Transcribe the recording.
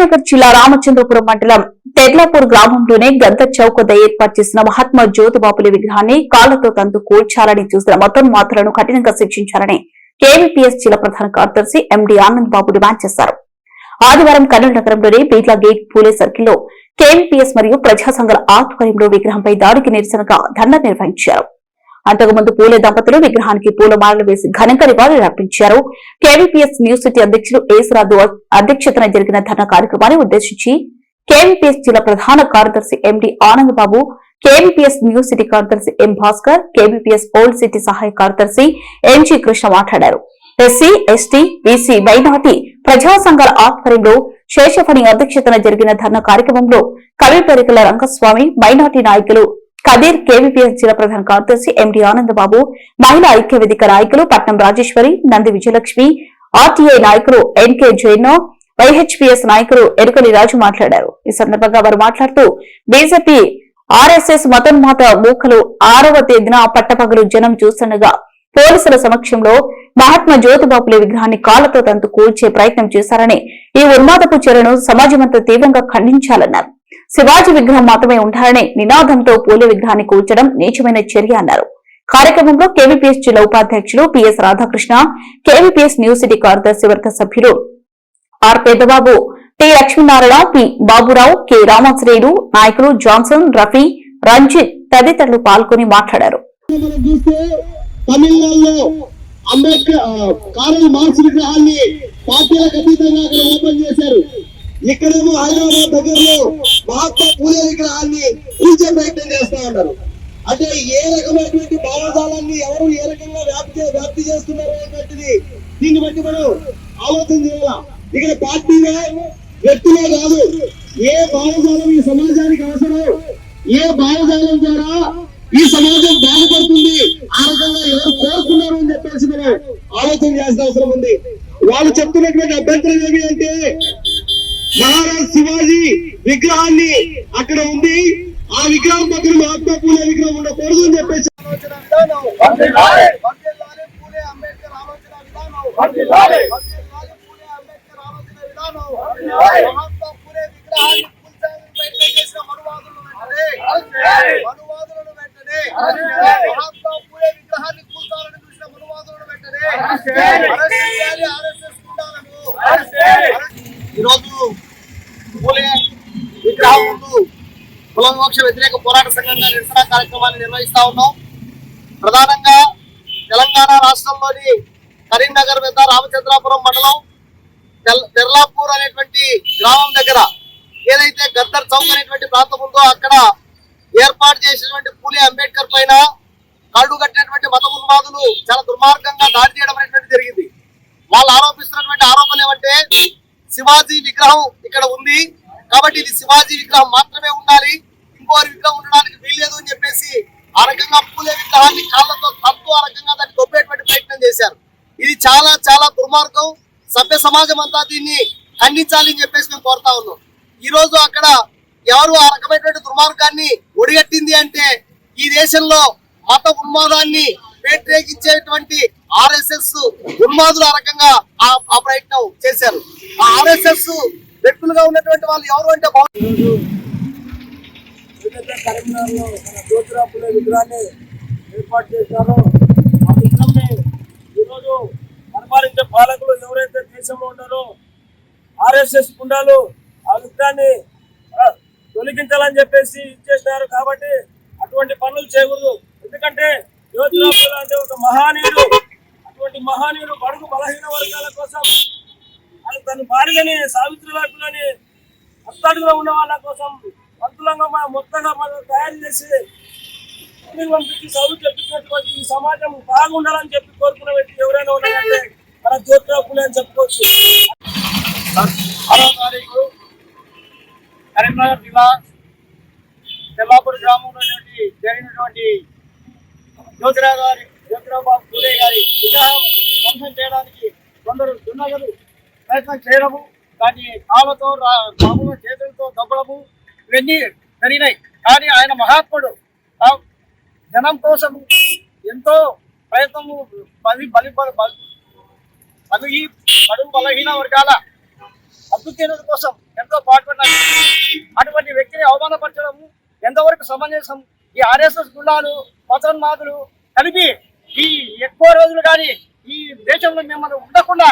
కరీంనగర్ జిల్లా రామచంద్రపురం మండలం తెర్లాపూర్ గ్రామంలోనే గంత చౌక్ వద్ద ఏర్పాటు చేసిన మహాత్మా జ్యోతిబాపులి విగ్రహాన్ని కాళ్ళతో తంతు కూల్చాలని చూసిన మొత్తం మాత్రలను కఠినంగా శిక్షించాలని కేవీపీఎస్ జిల్లా ప్రధాన కార్యదర్శి ఎండి ఆనంద్ బాబు డిమాండ్ చేశారు. ఆదివారం కర్నూలు నగరంలోని బీట్లా గేట్ పూలే సర్కిల్లో కేవీపీఎస్ మరియు ప్రజా సంఘాల ఆధ్వర్యంలో విగ్రహంపై దాడికి నిరసనగా ధర్నా నిర్వహించారు. అంతకుముందు పూలే దంపతులు విగ్రహానికి పూలమాలలు వేసి ఘనంగా నివాళులు అర్పించారు. కేవీపీఎస్ న్యూస్ సిటీ అధ్యక్షులు ఏసురాజు అధ్యక్షతన జరిగిన ధర్నా కార్యక్రమాన్ని ఉద్దేశించి కేవీపీఎస్ జిల్లా ప్రధాన కార్యదర్శి MD Anand Babu KVPS new city కార్యదర్శి M Bhaskar KVPS old city సహాయ కార్యదర్శి ఎంజీ కృష్ణ మాట్లాడారు. ఎస్సీ ఎస్టీ బీసీ మైనార్టీ ప్రజా సంఘాల ఆధ్వర్యంలో శేషఫణి అధ్యక్షతన జరిగిన ధర్నా కార్యక్రమంలో కవి పెరికల రంగస్వామి మైనార్టీ నాయకులు కదీర్ కేవీపీఎస్ జిల్లా ప్రధాన కార్యదర్శి ఎండి ఆనందబాబు మహిళా ఐక్య వేదిక నాయకులు పట్నం రాజేశ్వరి నంది విజయలక్ష్మి ఆర్టీఐ నాయకులు ఎన్కే జైనో వైహెచ్పీఎస్ నాయకులు ఎరుకలి రాజు మాట్లాడారు. ఈ సందర్భంగా వారు మాట్లాడుతూ బీజేపీ ఆర్ఎస్ఎస్ మతోన్మాత మూకలు ఆరవ తేదీన పట్టపగలు జనం చూస్తుండగా పోలీసుల సమక్షంలో మహాత్మా జ్యోతిబాపులే విగ్రహాన్ని కాళ్ళతో తంతు కూల్చే ప్రయత్నం చేశారని ఈ ఉన్మాదపు చర్యను సమాజమంతా తీవ్రంగా ఖండించాలన్నారు. శివాజీ విగ్రహం మాత్రమే ఉంటారనే నినాదంతో పూలే విగ్రహాన్ని కూల్చడం నీచమైన చర్య అన్నారు. కార్యక్రమంలో కేవీపీఎస్ జిల్లా ఉపాధ్యక్షులు PS Radhakrishna KVPS new city కార్యదర్శి వర్గ సభ్యులు R Peddababu T Lakshminarayana P Baburao K Ramasreyulu నాయకులు జాన్సన్ రఫీ రంజిత్ తదితరులు పాల్గొని మాట్లాడారు. ఇక్కడేమో హైదరాబాద్ దగ్గరలో మహాత్మా పూలే విగ్రహాన్ని కూల్చే ప్రయత్నం చేస్తా ఉన్నారు. అంటే ఏ రకమైనటువంటి భావజాలాన్ని ఎవరు ఏ రకంగా వ్యాప్తి వ్యాప్తి చేస్తున్నారు అనేటువంటిది దీన్ని బట్టి మనం ఆలోచన చేయాలా? ఇక్కడ పార్టీగా వ్యక్తులే కాదు ఏ భావజాలం ఈ సమాజానికి అవసరం? ఏ భావజాలం ద్వారా ఈ సమాజం బాగుపడుతుంది? ఆ రకంగా ఎవరు కోరుకున్నారు అని చెప్పేసి మనం ఆలోచన చేయాల్సిన అవసరం ఉంది. వాళ్ళు చెప్తున్నటువంటి అభ్యంతరం ఏమి అంటే మహారాజ్ శివాజీ విగ్రహాన్ని అక్కడ ఉంది. ఆ విగ్రహం పక్కన మహాత్మా పూలే విగ్రహం ఉండకూడదు అని చెప్పేసి ఆలోచన విధానం. వర్ధిల్లాలి పూలే అంబేద్కర్ ఆలోచన విధానం. వర్ధిల్లాలి పూలే అంబేద్కర్ ఆలోచన విధానం. మహాత్మా పూలే విగ్రహాన్ని కూల్చాలని ప్రయత్నం చేసిన మనువాదులను వెంటనే మనువాదులను వెంటనే మహాత్మా పూలే విగ్రహాన్ని కూల్చాలని చూసిన మనువాదులను వెంటనే అరెస్ట్ చేయాలి ఆర్ఎస్ఎస్ గుండాలను ఈరోజు పూలే విగ్రహం ముందు కుల వివక్ష వ్యతిరేక పోరాట సంఘంగా నిరసన కార్యక్రమాన్ని నిర్వహిస్తా ఉన్నాం. ప్రధానంగా తెలంగాణ రాష్ట్రంలోని కరీంనగర్ వద్ద రామచంద్రాపురం మండలం తెల్- తెర్లాపూర్ అనేటువంటి గ్రామం దగ్గర ఏదైతే గద్దర్ చౌక్ అనేటువంటి ప్రాంతం ఉందో అక్కడ ఏర్పాటు చేసినటువంటి పూలే అంబేద్కర్ పైన కళ్ళు కట్టినటువంటి మత ఉన్మాదులు చాలా దుర్మార్గంగా దాడి చేయడం అనేటువంటి జరిగింది. వాళ్ళు ఆరోపిస్తున్నటువంటి ఆరోపణలు ఏమంటే శివాజీ విగ్రహం ఇక్కడ ఉంది. కాబట్టి ఇది శివాజీ విగ్రహం మాత్రమే ఉండాలి. ఇంకోరి విగ్రహం ఉండడానికి వీల్లేదు అని చెప్పేసి ఆ రకంగా పూలే విగ్రహాన్ని కాళ్ళతో తప్పు ఆ రకంగా దాన్ని దొబ్బేటువంటి ప్రయత్నం చేశారు. ఇది చాలా చాలా దుర్మార్గం. సభ్య సమాజం అంతా దీన్ని ఖండించాలి అని చెప్పేసి మేము కోరుతా ఉన్నాం. ఈ రోజు అక్కడ ఎవరు ఆ రకమైనటువంటి దుర్మార్గాన్ని ఒడిగట్టింది అంటే ఈ దేశంలో మత ఉన్మాదాన్ని వ్యతిరేకించేటువంటి ఆర్ఎస్ఎస్ ఉన్మాదులు ఆ రకంగా ఆ ఆ ప్రయత్నం చేశారు. ఆ ఆర్ఎస్ఎస్ వ్యక్తులుగా ఉన్నటువంటి వాళ్ళు ఎవరు అంటే బాగుంటుంది కరీంనగర్లో మన జ్యోతిరాపుల విగ్రహాన్ని ఏర్పాటు చేశారో ఆ విగ్రహాన్ని ఈరోజు పరిపాలించే పాలకులు ఎవరైతే దేశంలో ఉన్నారో ఆర్ఎస్ఎస్ గుండాలు ఆ విగ్రహాన్ని తొలగించాలని చెప్పేసి ఇచ్చేసినారు కాబట్టి అటువంటి పనులు చేయకూడదు. ఎందుకంటే జ్యోతిరాపుల అంటే ఒక మహానీయుడు. అటువంటి మహానీయుడు బడుగు బలహీన వర్గాల కోసం తన భార్యని సావిత్రిబాపులని అత్తడుగులో ఉన్న వాళ్ళ కోసం పంతులంగా మన మొత్తంగా మనం తయారు చేసి పంపించి చదువు చెప్పించినటువంటి ఈ సమాజం బాగుండాలని చెప్పి కోరుకున్న వ్యక్తి ఎవరైనా ఉన్నారంటే మన జ్యోతిరావు అని చెప్పుకోవచ్చు. ఆరో తారీఖు కరీంనగర్ జిల్లా తెల్లాపూర్ గ్రామంలో జరిగినటువంటి జ్యోతిరావు గారి జ్యోతిరావు బాబు పూరే గారి విగ్రహం ధ్వంసం చేయడానికి కొందరు దున్నగలు ప్రయత్నం చేయడము దాన్ని కాళ్ళతో రా- చేతులతో దొబ్బడము ఇవన్నీ జరిగినాయి. కానీ ఆయన మహాత్ముడు జనం కోసం ఎంతో ప్రయత్నము బలి బలి బలిగి ఈ బడుగు బలహీన వర్గాల అభ్యున్నతి కోసం ఎంతో పాఠపడిన అటువంటి వ్యక్తిని అవమానపరచడము ఎంతవరకు సమంజసం ఈ ఆర్ఎస్ఎస్ గుండాలు మతోన్మాదులు కలిపి ఈ ఎక్కువ రోజులు కానీ ఈ దేశంలో మిమ్మల్ని ఉండకుండా